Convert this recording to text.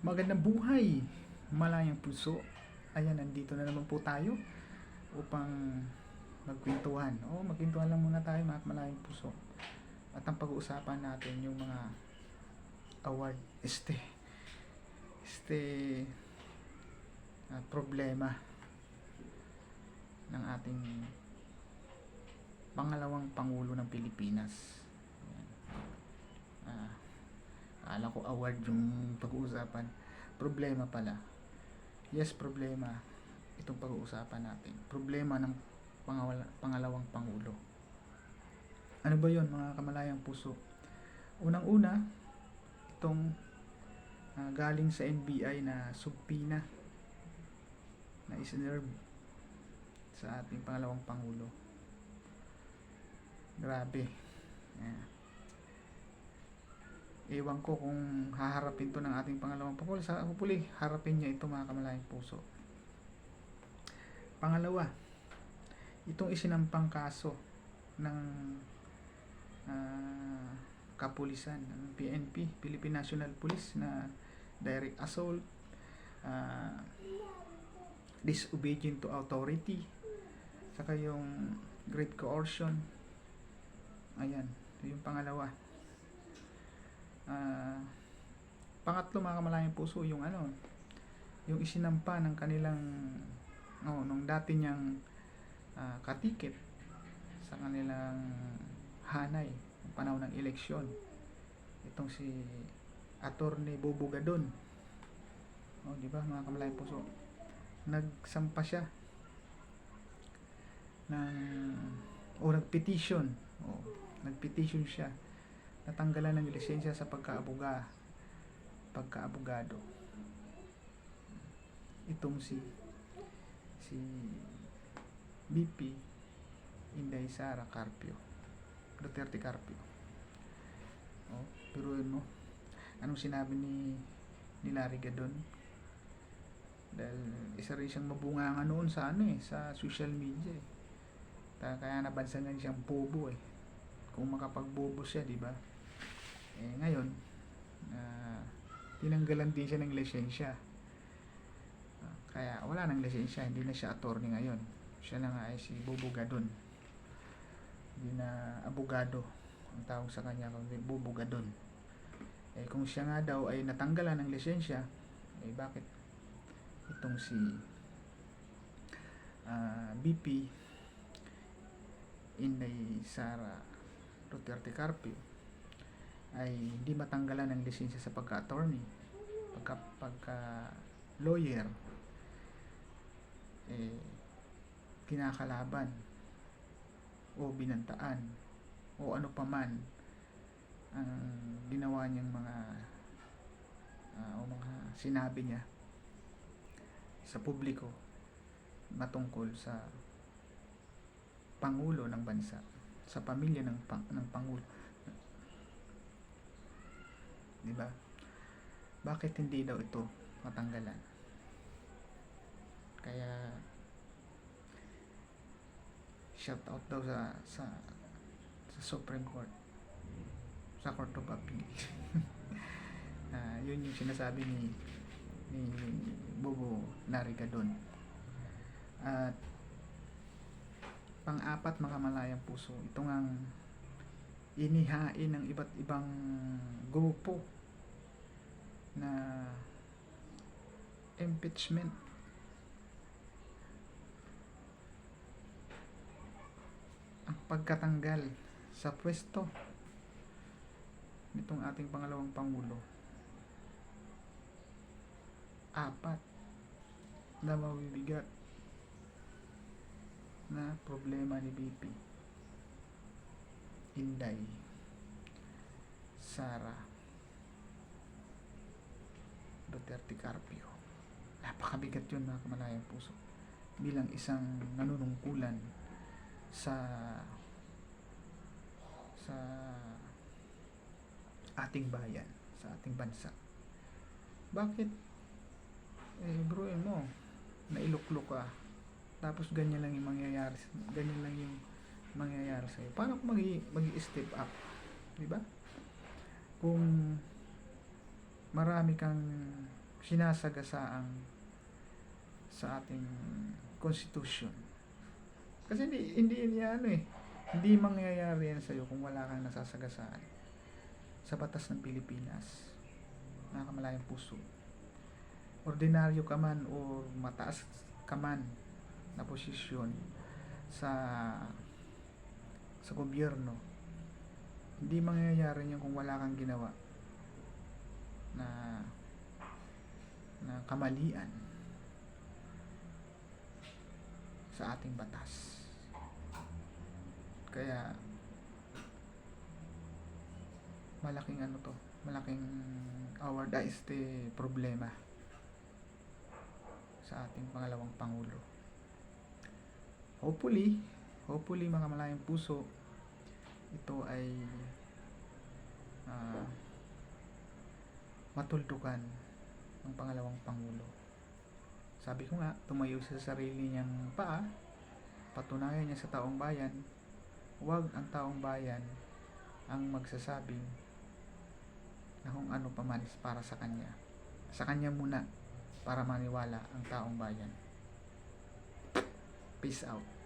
Magandang buhay, malayang puso. Ayan, nandito na naman po tayo upang magkwentuhan. O, magkwentuhan lang muna tayo mga malayang puso. At ang pag-uusapan natin yung mga award, este, este, ah, problema ng ating pangalawang Pangulo ng Pilipinas. Ayan. Ah, Akala ko award yung pag-uusapan. Problema pala. Yes, problema. Itong pag-uusapan natin. Problema ng pangawala, pangalawang Pangulo. Ano ba yon mga kamalayang puso? Unang-una, itong ah, galing sa NBI na subpina na isinerve sa ating pangalawang Pangulo. Grabe. Ayan. Ewan ko kung haharapin to ng ating pangalawang pangulo. Sa hopefully, harapin niya ito mga kamalayang puso. Pangalawa, itong isinampang kaso ng ah, kapulisan ng PNP, Philippine National Police na direct assault, ah, disobedient to authority, saka yung great coercion. Ayan, yung pangalawa. Ah, pangatlo mga kamalayang puso yung ano yung isinampa ng kanilang no nung dati niyang ah, katikip sa kanilang hanay ng panahon ng eleksyon. Itong si Attorney Bobo Gadon. Oh di ba mga kamalayang puso? Nagsampa siya ng o nagpetition oh nagpetition siya natanggalan ng lisensya sa pagkaabuga pagkaabogado. Itong si si BP Inday Sara Carpio Duterte Carpio. Oh, pero mo anong sinabi ni ni Larry Gadon? Dahil isa rin siyang mabunganga noon sa ano eh sa social media eh. Kaya nabansagan siyang bobo eh. Kung makapagbobo siya di ba eh ngayon ah, tinanggalan din siya ng lisensya. Ah, kaya wala nang lisensya hindi na siya attorney ngayon. Siya na nga ay si Bobo Gadon. Hindi na abogado ang tawag sa kanya kundi Bobo Gadon. Eh kung siya nga daw ay natanggalan ng lisensya eh bakit itong si ah, BP Inday Sara Duterte Carpio ay hindi matanggalan ng lisensya sa pagka-attorney, pagka, pagka lawyer, eh, kinakalaban o binantaan o ano paman ang ginawa niyang mga ah, o mga sinabi niya sa publiko matungkol sa pangulo ng bansa sa pamilya ng pang, ng pangulo di ba? Bakit hindi daw ito matanggalan? Kaya shout out daw sa sa sa Supreme Court. Sa Court of Appeal. Ah, yun yung sinasabi ni ni Bobo Narigadon at pang-apat mga malayang puso. Ito ngang inihain ng iba't ibang grupo na impeachment. Ang pagkatanggal sa pwesto nitong ating pangalawang pangulo. Apat na mabibigat na problema ni BP Inday. Sara. Duterte Carpio. Napakabigat yun mga kamalayang puso. Bilang isang nanunungkulan sa sa ating bayan sa ating bansa. Bakit? Eh bro mo nailuklok ka tapos ganyan lang yung mangyayari ganyan lang yung mangyayari sa iyo paano kung magi magi step up di ba kung marami kang sinasagasaang sa ating constitution. Kasi hindi, hindi, hindi ano eh, hindi mangyayari yan sa'yo kung wala kang nasasagasaan sa batas ng Pilipinas. Nakakamalayang puso. Ordinaryo ka man o mataas ka man na posisyon sa sa gobyerno, hindi mangyayari yan kung wala kang ginawa na na kamalian sa ating batas. Kaya malaking ano to, malaking award is the problema sa ating pangalawang pangulo. Hopefully, hopefully mga malayang puso, ito ay ah, matuldukan ng pangalawang pangulo. Sabi ko nga, tumayo sa sarili niyang paa, patunayan niya sa taong bayan, huwag ang taong bayan ang magsasabing na kung ano pa man para sa kanya. Sa kanya muna para maniwala ang taong bayan. Peace out.